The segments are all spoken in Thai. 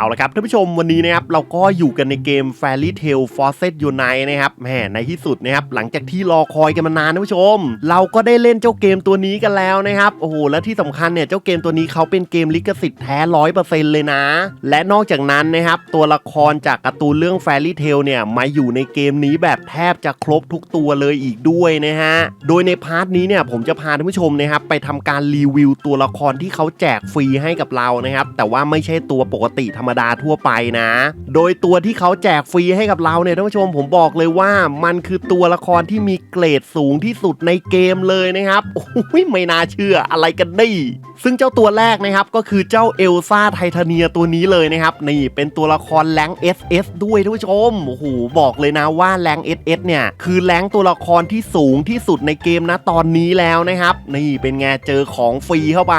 เอาละครับท่านผู้ชมวันนี้นะครับเราก็อยู่กันในเกม Fairy Tail Forces Unite นะครับแหมในที่สุดนะครับหลังจากที่รอคอยกันมานานท่านผู้ชม เราก็ได้เล่นเจ้าเกมตัวนี้กันแล้วนะครับโอ้โหและที่สำคัญเนี่ยเจ้าเกมตัวนี้เขาเป็นเกมลิขสิทธิ์แท้ร้อยเปอร์เซ็นต์เลยนะ และนอกจากนั้นนะครับตัวละครจากการ์ตูนเรื่อง Fairy Tail เนี่ยมาอยู่ในเกมนี้แบบแทบจะครบทุกตัวเลยอีกด้วยนะฮะโดยในพาร์ทนี้เนี่ยผมจะพาท่านผู้ชมนะครับไปทำการรีวิวตัวละครที่เขาแจกฟรีให้กับเรานะครับแต่ว่าไม่ใช่ตัวปกติธรรมดาทั่วไปนะ โดยตัวที่เขาแจกฟรีให้กับเราเนี่ยท่านผู้ชมผมบอกเลยว่ามันคือตัวละครที่มีเกรดสูงที่สุดในเกมเลยนะครับโอ้ยไม่น่าเชื่ออะไรกันนี่ซึ่งเจ้าตัวแรกนะครับก็คือเจ้าเอลซ่าไทเทเนียตัวนี้เลยนะครับนี่เป็นตัวละครแรงค์ SS ด้วยท่านผู้ชมโอ้โหบอกเลยนะว่าแรงค์ SS เนี่ยคือแรงตัวละครที่สูงที่สุดในเกมนะตอนนี้แล้วนะครับ นี่เป็นไงเจอของฟรีเข้าไป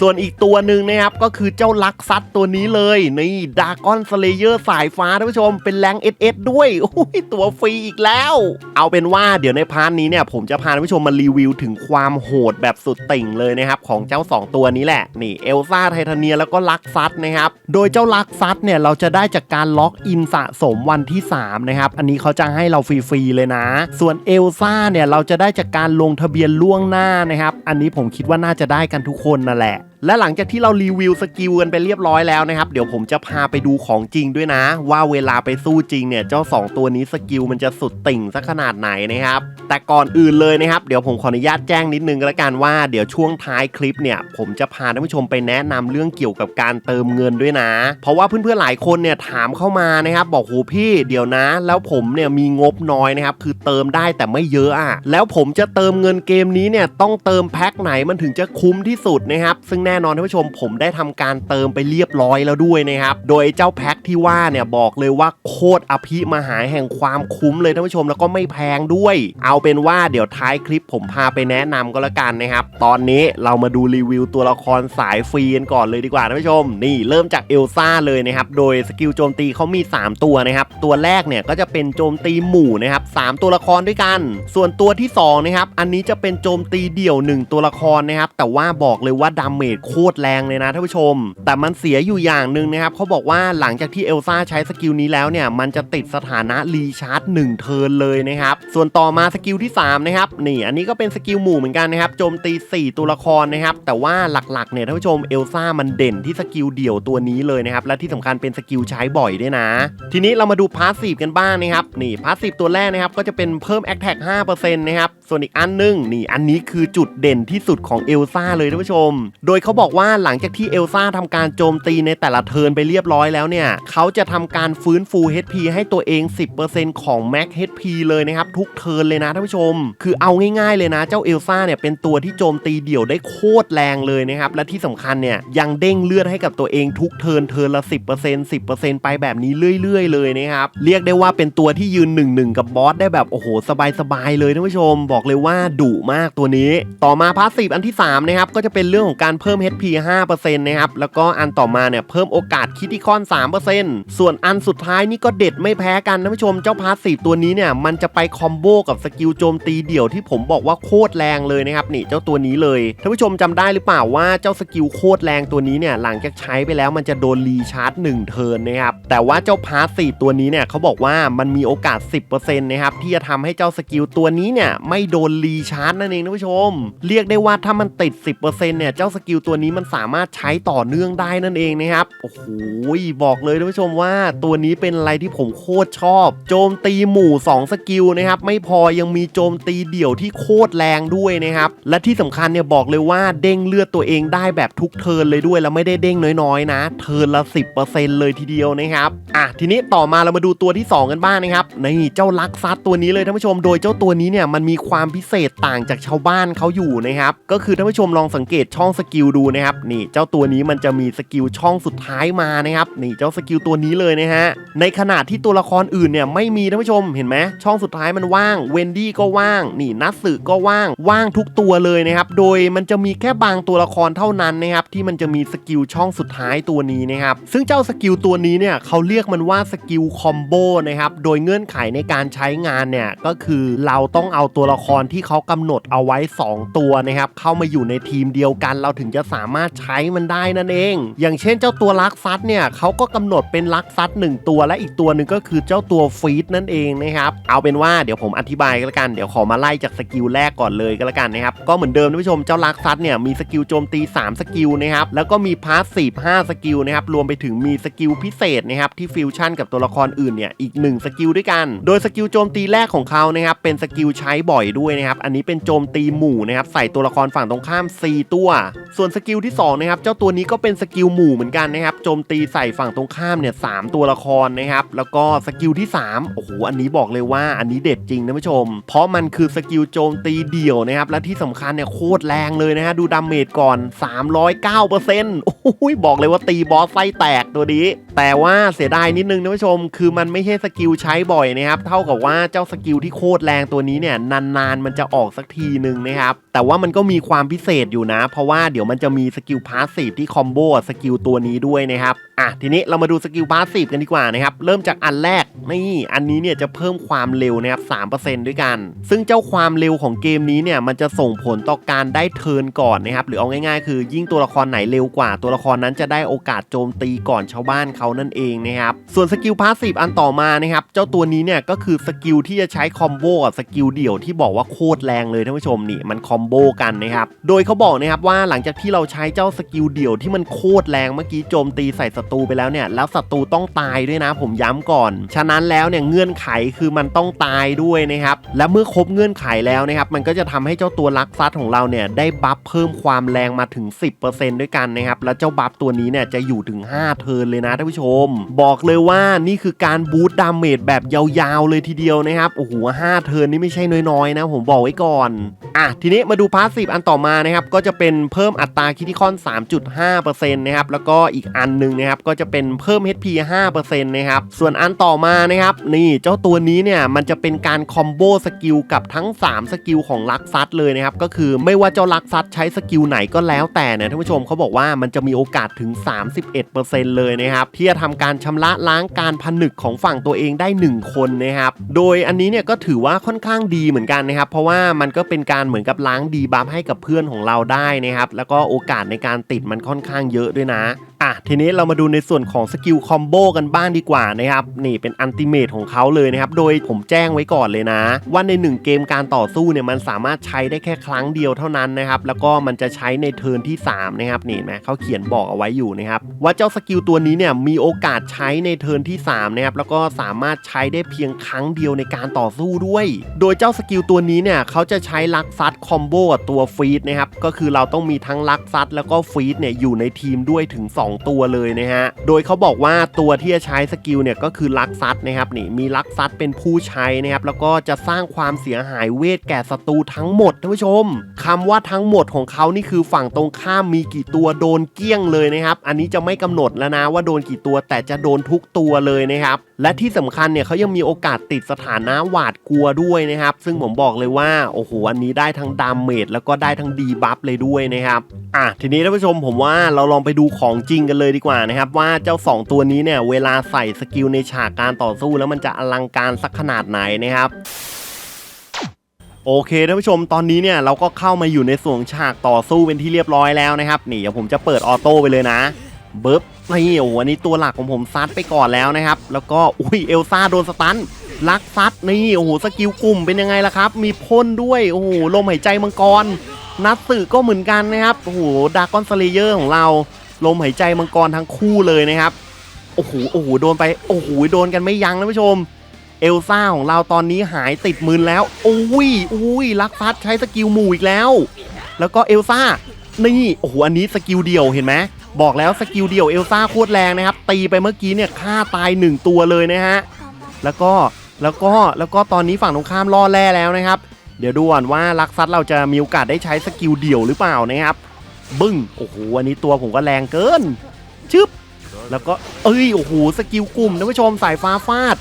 ส่วนอีกตัวหนึ่งนะครับก็คือเจ้าลักซัตตัวนี้เลยนี่ดากอนสเลเยอร์สายฟ้าท่านผู้ชม เป็นแรง SS ด้วยโอ้ยตัวฟรีอีกแล้ว เอาเป็นว่าเดี๋ยวในพาร์ทนี้เนี่ย ผมจะพาท่านผู้ชมมารีวิวถึงความโหดแบบสุดติ่งเลยนะครับของเจ้า 2 ตัวนี้แหละนี่เอลซ่าไทเทเนียแล้วก็ลักซัตนะครับโดยเจ้าลักซัตเนี่ยเราจะได้จากการล็อกอินสะสมวันที่3นะครับอันนี้เขาจะให้เราฟรีๆเลยนะ ส่วนเอลซ่าเนี่ยเราจะได้จากการลงทะเบียนล่วงหน้านะครับอันนี้ผมคิดว่าน่าจะได้กันทุกคนนั่นแหละ และหลังจากที่เรารีวิวสกิลกันไปเรียบร้อยแล้วนะครับ เดี๋ยวผมจะพาไปดูของจริงด้วยนะ ว่าเวลาไปสู้จริงเนี่ย เจ้า 2 ตัวนี้สกิลมันจะสุดติ่งสักขนาดไหนนะครับ แต่ก่อนอื่นเลยนะครับ เดี๋ยวผมขออนุญาตแจ้งนิดนึงก็แล้วกันว่าเดี๋ยวช่วงท้ายคลิปเนี่ย ผมจะพาท่านผู้ชมไปแนะนำเรื่องเกี่ยวกับการเติมเงินด้วยนะ เพราะว่าเพื่อนๆหลายคนเนี่ยถามเข้ามานะครับ บอกโหพี่เดี๋ยวนะ แล้วผมเนี่ยมีงบน้อยนะครับ คือเติมได้แต่ไม่เยอะอะแล้วผมจะเติมเงินเกมนี้เนี่ยต้องเติมแพ็คไหนมันถึงจะคุ้มที่สุดนะครับ ซึ่งแน่นอนท่านผู้ชมผมได้ทำการเติมไปเรียบร้อยแล้วด้วยนะครับ โดยเจ้าแพ็คที่ว่าเนี่ยบอกเลยว่าโคตรอภิมหาแห่งความคุ้มเลยท่านผู้ชมแล้วก็ไม่แพงด้วย เอาเป็นว่าเดี๋ยวท้ายคลิปผมพาไปแนะนำก็แล้วกันนะครับ ตอนนี้เรามาดูรีวิวตัวละครสายฟรีกันก่อนเลยดีกว่าท่านผู้ชม นี่เริ่มจากเอลซ่าเลยนะครับ โดยสกิลโจมตีเขามี 3 ตัวนะครับ ตัวแรกเนี่ยก็จะเป็นโจมตีหมู่นะครับสามตัวละครด้วยกัน ส่วนตัวที่2นะครับ อันนี้จะเป็นโจมตีเดี่ยว 1 ตัวละครนะครับ แต่ว่าบอกเลยว่าดาเมจโคตรแรงเลยนะท่านผู้ชม แต่มันเสียอยู่อย่างหนึ่งนะครับเขาบอกว่าหลังจากที่เอลซ่าใช้สกิลนี้แล้วเนี่ย มันจะติดสถานะรีชาร์จ1เทิร์นเลยนะครับ ส่วนต่อมาสกิิลที่3นะครับนี่อันนี้ก็เป็นสกิลหมู่เหมือนกันนะครับโจมตี 4 ตัวละครนะครับแต่ว่าหลักๆเนี่ยท่านผู้ชมเอลซ่ามันเด่นที่สกิลเดี่ยวตัวนี้เลยนะครับและที่สำคัญเป็นสกิลใช้บ่อยด้วยนะ ทีนี้เรามาดูพาสซีฟกันบ้างนะครับนี่พาสซีฟตัวแรกนะครับก็จะเป็นเพิ่มแอคแท็ก5%นะครับส่วนอีกอันหนึงนี่อันนี้คือจุดเด่นที่สุดของเอลซ่าเลยท่านผู้ชม โดยเขาบอกว่าหลังจากที่เอลซ่าทำการโจมตีในแต่ละเทิร์นไปเรียบร้อยแล้วเนี่ยเขาจะทำการฟื้นฟู HP ให้ตัวเอง 10%ของ Max HP เลยนะครับทุกเทิร์นเลยนะท่านผู้ชม คือเอาง่ายๆเลยนะ เจ้าเอลซ่าเนี่ยเป็นตัวที่โจมตีเดี่ยวได้โคตรแรงเลยนะครับ และที่สำคัญเนี่ยยังเด้งเลือดให้กับตัวเองทุกเทิร์นเทิร์นละ 10% 10%ไปแบบนี้เรื่อยๆ เลยนะครับ เรียกได้ว่าเป็นตัวที่ยืน1-1กับบอสได้แบบโอ้โหสบายๆเลยท่านผู้ชม บอกเลยว่าดุมากตัวนี้ ต่อมาพาสซีฟอันที่3นะครับก็จะเป็นเรื่องของการเพิ่ม HP 5%นะครับแล้วก็อันต่อมาเนี่ยเพิ่มโอกาสคิติคอน3%ส่วนอันสุดท้ายนี่ก็เด็ดไม่แพ้กันท่านผู้ชมเจ้าพาสซีฟตัวนี้เนี่ยมันจะไปคอมโบกับสกิลโจมตีเดี่ยวที่ผมบอกว่าโคตรแรงเลยนะครับนี่เจ้าตัวนี้เลยท่านผู้ชมจำได้หรือเปล่าว่าเจ้าสกิลโคตรแรงตัวนี้เนี่ยหลังจากใช้ไปแล้วมันจะโดนรีชาร์จ1เทิร์นนะครับแต่ว่าเจ้าพาสซีฟตัวนี้เนี่ยเขาบอกว่ามันมีโอกาส 10%นะครับที่จะทำให้เจ้าสกิลตัวนี้เนี่ยไม่โดนรีชาร์จนั่นเองท่านผู้ชม เรียกได้ว่าถ้ามันติด 10%เนี่ยเจ้าสกิลตัวนี้มันสามารถใช้ต่อเนื่องได้นั่นเองนะครับโอ้โหบอกเลยท่านผู้ชมว่าตัวนี้เป็นอะไรที่ผมโคตรชอบ โจมตีหมู่ 2 สกิลนะครับไม่พอยังมีีโจมตีเดี่ยวที่โคตรแรงด้วยนะครับ และที่สำคัญเนี่ยบอกเลยว่าเด้งเลือดตัวเองได้แบบทุกเทิร์นเลยด้วยแล้วไม่ได้เด้งน้อยๆ นะ เทิร์นละ 10%เลยทีเดียวนะครับอะทีนี้ต่อมาเรามาดูตัวที่ 2 กันบ้างนะครับนี่เจ้าลักซัดตัวนี้เลยท่านผู้ชม โดยเจ้าตัวนี้เนี่ยมันมีความพิเศษต่างจากชาวบ้านเขาอยู่นะครับก็คือท่านผู้ชมลองสังเกตช่องสกิลดูนะครับนี่เจ้าตัวนี้มันจะมีสกิลช่องสุดท้ายมานะครับนี่เจ้าสกิลตัวนี้เลยนะฮะในขณะที่ตัวละครอื่นเนี่ยไม่มีท่านผู้ชมเห็นไหมช่องสุดท้ายมันว่างเวนดี้ก็ว่าง นี่นัทสึก็ว่าง ว่างทุกตัวเลยนะครับ โดยมันจะมีแค่บางตัวละครเท่านั้นนะครับที่มันจะมีสกิลช่องสุดท้ายตัวนี้นะครับ ซึ่งเจ้าสกิลตัวนี้เนี่ยเขาเรียกมันว่าสกิลคอมโบนะครับ โดยเงื่อนไขในการใช้งานเนี่ยก็คือเราต้องเอาตัวละครที่เขากำหนดเอาไว้ 2 ตัวนะครับเข้ามาอยู่ในทีมเดียวกัน เราถึงจะสามารถใช้มันได้นั่นเอง อย่างเช่นเจ้าตัวลักซัดเนี่ยเขาก็กำหนดเป็นลักซัดหนึ่งตัวและอีกตัวหนึ่งก็คือเจ้าตัวฟีดนั่นเองนะครับ เอาเป็นว่าเดี๋ยวผมอธิบายกันละกัน เดี๋ยวขอมาไล่จากสกิลแรกก่อนเลยก็แล้วกันนะครับ ก็เหมือนเดิมท่านผู้ชม เจ้าลักซัดเนี่ยมีสกิลโจมตี 3 สกิลนะครับ แล้วก็มีพาสซีฟ5สกิลนะครับ รวมไปถึงมีสกิลพิเศษนะครับที่ฟิวชั่นกับตัวละครอื่นเนี่ยอีก 1 สกิลด้วยกัน โดยสกิลโจมตีแรกของเขานะครับเป็นสกิลใช้บ่อยด้วยนะครับ อันนี้เป็นโจมตีหมู่นะครับใส่ตัวละครฝั่งตรงข้าม 4 ตัว ส่วนสกิลที่2นะครับเจ้าตัวนี้ก็เป็นสกิลหมู่เหมือนกันนะครับโจมตีใส่ฝั่งตรงข้ามเนี่ยสตัวละครนะครับแล้วก็สกิลที่3โอ้โหอันนี้บอกเลยว่าอันนี้เด็ดจริงนะผู้ชมเพราะมันคือสกิลโจมตีเดี่ยวนะครับ และที่สำคัญเนี่ยโคตรแรงเลยนะฮะ ดูดาเมจก่อน 309%โอ้ยบอกเลยว่าตีบอสไส้แตกตัวนี้ แต่ว่าเสียดายนิดนึงนะผู้ชม คือมันไม่ใช่สกิลใช้บ่อยนะครับ เท่ากับว่าเจ้าสกิลที่โคตรแรงตัวนี้เนี่ยนานๆ มันจะออกสักทีหนึ่งนะครับ แต่ว่ามันก็มีความพิเศษอยู่นะ เพราะว่าเดี๋ยวมันจะมีสกิลพาสซีฟที่คอมโบสกิลตัวนี้ด้วยนะครับอะทีนี้เรามาดูสกิลพาสซีฟกันดีกว่านะครับเริ่มจากอันแรกนี่อันนี้เนี่ยจะเพิ่มความเร็วนะครับ3%ด้วยกันซึ่งเจ้าความเร็วของเกมนี้เนี่ยมันจะส่งผลต่อการได้เทิร์นก่อนนะครับหรือเอาง่ายๆ คือยิ่งตัวละครไหนเร็วกว่า ตัวละครนั้นจะได้โอกาสโจมตีก่อนชาวบ้านเขานั่นเองนะครับส่วนสกิลพาสซีฟอันต่อมานะครับเจ้าตัวนี้เนี่ยก็คือสกิลที่จะใช้คอมโบกับสกิลเดี่ยวที่บอกว่าโคตรแรงเลยท่านผู้ชมนี่มันคอมโบกันนะครับโดยเขาบอกนะครับว่าหลังจากที่เราใช้เจ้าสกิลเดี่ยวที่มันโคตรแรงเมื่อกี้โจมตีใส่ศัตรูไปแล้วเนี่ยแล้วศัตรูต้องตายด้วยนะผมย้ำก่อน ฉะนั้นแล้วเนี่ยเงื่อนไขคือมันต้องตายด้วยนะครับและเมื่อครบเงื่อนไขแล้วนะครับมันก็จะทำให้เจ้าตัวลักซัดของเราเนี่ยได้บัฟเพิ่มความแรงมาถึง 10%ด้วยกันนะครับแล้วเจ้าบัฟตัวนี้เนี่ยจะอยู่ถึง 5 เทิร์นเลยนะท่านผู้ชม บอกเลยว่านี่คือการบูตดาเมจแบบยาวๆเลยทีเดียวนะครับโอ้โห5เทิร์นนี่ไม่ใช่น้อยๆนะ ผมบอกไว้ก่อนอะทีนี้มาดูพาสซีฟอันต่อมานะครับก็จะเป็นเพิ่มอัตราคิติคอน 3.5%นะครับแล้วก็อีกอันหนึงนะครับก็จะเป็นเพิ่ม HP 5%นะครับส่วนอันต่อมานะครับนี่เจ้าตัวนี้เนี่ยมันจะเป็นการคอมโบสกิลกับทั้ง 3 สกิลของลักซัดเลยนะครับ ก็คือไม่ว่าเจ้าลักซัดใช้สกิลไหนก็แล้วแต่เนี่ยท่านผู้ชมเขาบอกว่ามันจะมีโอกาสถึง 31%เลยนะครับที่จะทำการชำระล้างการผนึกของฝั่งตัวเองได้ 1 คนนะครับ โดยอันนี้เนี่ยก็ถือว่าค่อนข้างดีเหมือนกันนะครับ เพราะว่ามันก็เป็นการเหมือนกับล้างดีบัฟให้กับเพื่อนของเราได้นะครับ แล้วก็โอกาสในการติดมันค่อนข้างเยอะด้วยนะอะทีนี้เรามาดูในส่วนของสกิลคอมโบกันบ้างดีกว่านะครับนี่เป็นอันติเมตของเขาเลยนะครับโดยผมแจ้งไว้ก่อนเลยนะ ว่าใน 1 เกมการต่อสู้เนี่ยมันสามารถใช้ได้แค่ครั้งเดียวเท่านั้นนะครับแล้วก็มันจะใช้ในเทิร์นที่3นะครับนี่นไหมเขาเขียนบอกเอาไว้อยู่นะครับว่าเจ้าสกิลตัวนี้เนี่ยมีโอกาสใช้ในเทิร์นที่3นะครับแล้วก็สามารถใช้ได้เพียงครั้งเดียวในการต่อสู้ด้วย โดยเจ้าสกิลตัวนี้เนี่ยเขาจะใช้ลักซัดคอมโบกับตัวฟีดนะครับก็คือเราต้องมีทั้งลักซัดแล้วก็ฟีดเนี่ยอยู่ในทีมด้วยถึง 2ตัวเลยนะฮะ โดยเขาบอกว่าตัวที่จะใช้สกิลเนี่ยก็คือลักซัดนะครับนี่มีลักซัดเป็นผู้ใช้นะครับแล้วก็จะสร้างความเสียหายเวทแก่ศัตรูทั้งหมดท่านผู้ชมคำว่าทั้งหมดของเขานี่คือฝั่งตรงข้ามมีกี่ตัวโดนเกี้ยงเลยนะครับ อันนี้จะไม่กำหนดแล้วนะว่าโดนกี่ตัวแต่จะโดนทุกตัวเลยนะครับและที่สำคัญเนี่ยเขายังมีโอกาสติดสถานะหวาดกลัวด้วยนะครับ ซึ่งผมบอกเลยว่าโอ้โหอันนี้ได้ทั้งดามเมจแล้วก็ได้ทั้งดีบัฟเลยด้วยนะครับ อะทีนี้ท่านผู้ชมผมว่าเราลองไปดูของจริงกันเลยดีกว่านะครับ ว่าเจ้า 2 ตัวนี้เนี่ยเวลาใส่สกิลในฉากการต่อสู้แล้วมันจะอลังการสักขนาดไหนนะครับโอเคท่านผู้ชมตอนนี้เนี่ยเราก็เข้ามาอยู่ในส่วนฉากต่อสู้เป็นที่เรียบร้อยแล้วนะครับ นี่เดี๋ยวผมจะเปิดออโต้ไปเลยนะเบิบนี่โอ้โหอันนี้ตัวหลักของผมซัดไปก่อนแล้วนะครับ แล้วก็อุ้ยเอลซ่าโดนสตันลักซัดนี่โอ้โหสกิลกลุ่มเป็นยังไงล่ะครับ มีพ่นด้วยโอ้โหลมหายใจมังกร นัดสึก็เหมือนกันนะครับโอ้โหดากอนสเลเยอร์ของเรา ลมหายใจมังกรทั้งคู่เลยนะครับโอ้โหโอ้โหโดนไปโอ้โหโดนกันไม่ยั้งนะผู้ชม เอลซ่าของเราตอนนี้หายติดมืนแล้วอุ้ยอุ้ยลักซัดใช้สกิลหมู่อีกแล้ว แล้วก็เอลซ่านี่โอ้โหอันนี้สกิลเดี่ยวเห็นไหมบอกแล้วสกิลเดี่ยวเอลซ่าโคตรแรงนะครับ ตีไปเมื่อกี้เนี่ยฆ่าตายหนึ่งตัวเลยนะฮะแล้วก็แล้วก็แล้วก็ตอนนี้ฝั่งตรงข้ามล่อแร่แล้วนะครับ เดี๋ยวดูก่อนว่าลักซัดเราจะมีโอกาสได้ใช้สกิลเดี่ยวหรือเปล่านะครับ บึ้งโอ้โหอันนี้ตัวผมก็แรงเกิน ชึบ แล้วก็เอ้ยโอ้โหสกิลกลุ่มท่านผู้ชมสายฟ้าฟาด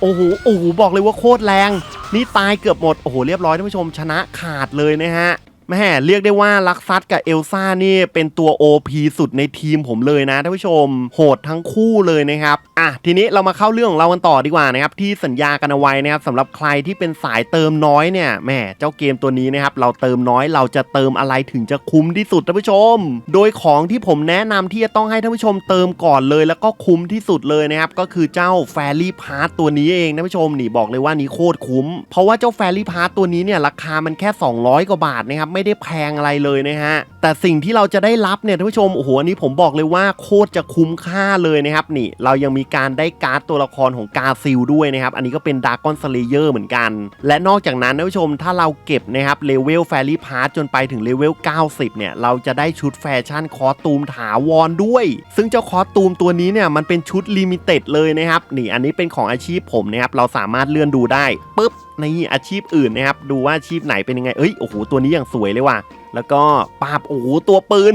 โอ้โหโอ้โหบอกเลยว่าโคตรแรง นี่ตายเกือบหมด โอ้โหเรียบร้อยท่านผู้ชมชนะขาดเลยนะฮะ แม่เรียกได้ว่าลักซัสกับเอลซ่านี่เป็นตัว OP สุดในทีมผมเลยนะท่านผู้ชม โหดทั้งคู่เลยนะครับ อะทีนี้เรามาเข้าเรื่องของเรากันต่อดีกว่านะครับ ที่สัญญากันเอาไว้นะครับสำหรับใครที่เป็นสายเติมน้อยเนี่ยแม่เจ้าเกมตัวนี้นะครับเราเติมน้อยเราจะเติมอะไรถึงจะคุ้มที่สุดท่านผู้ชม โดยของที่ผมแนะนำที่จะต้องให้ท่านผู้ชมเติมก่อนเลย แล้วก็คุ้มที่สุดเลยนะครับก็คือเจ้าแฟรี่พาร์ตตัวนี้เองท่านผู้ชมนี่บอกเลยว่านี่โคตรคุ้ม เพราะว่าเจ้าแฟรี่พาร์ตตัวนี้เนี่ยราคามันแค่ 200 กว่าบาทนะครับไม่ได้แพงอะไรเลยนะฮะ แต่สิ่งที่เราจะได้รับเนี่ยท่านผู้ชม โอ้โหอันนี้ผมบอกเลยว่าโคตรจะคุ้มค่าเลยนะครับนี่ เรายังมีการได้การ์ดตัวละครของกาซิลด้วยนะครับ อันนี้ก็เป็นดากอนสเลเยอร์เหมือนกัน และนอกจากนั้นท่านผู้ชมถ้าเราเก็บนะครับเลเวลแฟรี่พาร์ตจนไปถึงเลเวล 90 เนี่ย เราจะได้ชุดแฟชั่นคอสตูมถาวรด้วย ซึ่งเจ้าคอสตูมตัวนี้เนี่ยมันเป็นชุดลิมิเต็ดเลยนะครับนี่อันนี้เป็นของอาชีพผมนะครับเราสามารถเลื่อนดูได้ปุ๊บในอาชีพอื่นนะครับ ดูว่าอาชีพไหนเป็นยังไง เอ้ย โอ้โห ตัวนี้อย่างสวยเลยว่ะ แล้วก็ปาบ โอ้โห ตัวปืน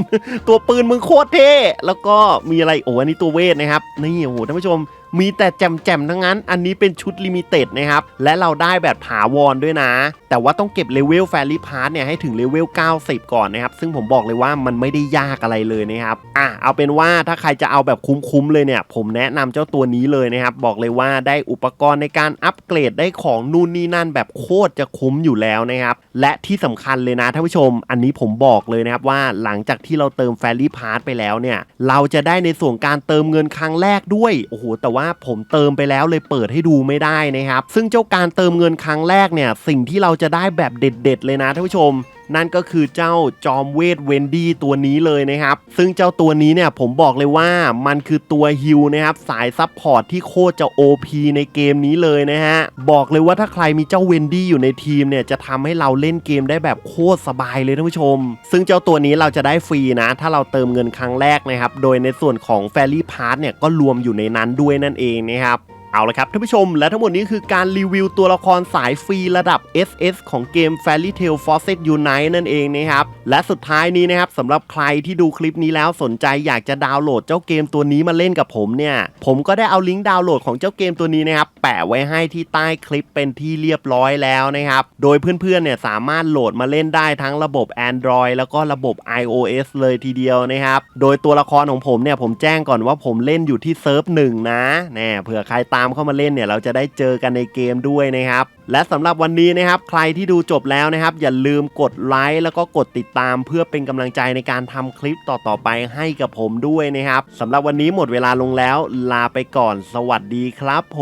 ตัวปืนมึงโคตรเท่ แล้วก็มีอะไร โอ้อันนี้ตัวเวทนะครับ นี่ โอ้โห ท่านผู้ชม มีแต่แจ่มๆทั้งนั้น อันนี้เป็นชุดลิมิเต็ดนะครับ และเราได้แบบถาวรด้วยนะ แต่ว่าต้องเก็บเลเวลแฟรี่พาร์ทเนี่ยให้ถึงเลเวล 90 ก่อนนะครับ ซึ่งผมบอกเลยว่ามันไม่ได้ยากอะไรเลยนะครับ อะ เอาเป็นว่าถ้าใครจะเอาแบบคุ้มๆเลยเนี่ย ผมแนะนำเจ้าตัวนี้เลยนะครับ บอกเลยว่าได้อุปกรณ์ในการอัปเกรดได้ของนู่นนี่นั่นแบบโคตรจะคุ้มอยู่แล้วนะครับ และที่สำคัญเลยนะท่านผู้ชม อันนี้ผมบอกเลยนะครับว่าหลังจากที่เราเติมแฟรี่พาร์ทไปแล้วเนี่ย เราจะได้ในส่วนการเติมเงินครั้งแรกด้วย โอ้โห แต่ว่าผมเติมไปแล้วเลยเปิดให้ดูไม่ได้นะครับ ซึ่งเจ้าการเติมเงินครั้งแรกเนี่ยสิ่งที่เราจะได้แบบเด็ด ๆ เลยนะท่านผู้ชม นั่นก็คือเจ้าจอมเวทเวนดี้ตัวนี้เลยนะครับ ซึ่งเจ้าตัวนี้เนี่ยผมบอกเลยว่ามันคือตัวฮิลนะครับ สายซับพอร์ตที่โคตรจะ OP ในเกมนี้เลยนะฮะ บอกเลยว่าถ้าใครมีเจ้าเวนดี้อยู่ในทีมเนี่ยจะทำให้เราเล่นเกมได้แบบโคตรสบายเลยท่านผู้ชม ซึ่งเจ้าตัวนี้เราจะได้ฟรีนะ ถ้าเราเติมเงินครั้งแรกนะครับ โดยในส่วนของแฟรี่พาร์ทเนี่ยก็รวมอยู่ในนั้นด้วยนั่นเองนะครับ เอาละครับท่านผู้ชมและทั้งหมดนี้คือการรีวิวตัวละครสายฟรีระดับ SS ของเกม Fairy Tail Fawcett Unite นั่นเองนะครับ และสุดท้ายนี้นะครับสำหรับใครที่ดูคลิปนี้แล้วสนใจอยากจะดาวน์โหลดเจ้าเกมตัวนี้มาเล่นกับผมเนี่ย ผมก็ได้เอาลิงก์ดาวน์โหลดของเจ้าเกมตัวนี้นะครับ แปะไว้ให้ที่ใต้คลิปเป็นที่เรียบร้อยแล้วนะครับ โดยเพื่อนๆเนี่ยสามารถโหลดมาเล่นได้ทั้งระบบ Android แล้วก็ระบบ iOS เลยทีเดียวนะครับโดยตัวละครของผมเนี่ยผมแจ้งก่อนว่าผมเล่นอยู่ที่เซิร์ฟหนึ่งนะแน่เผื่อใครตาามเข้ามาเล่นเนี่ยเราจะได้เจอกันในเกมด้วยนะครับ และสำหรับวันนี้นะครับใครที่ดูจบแล้วนะครับ อย่าลืมกดไลค์แล้วก็กดติดตาม เพื่อเป็นกำลังใจในการทำคลิปต่อๆไปให้กับผมด้วยนะครับสำหรับวันนี้หมดเวลาลงแล้ว ลาไปก่อน สวัสดีครับผ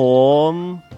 ม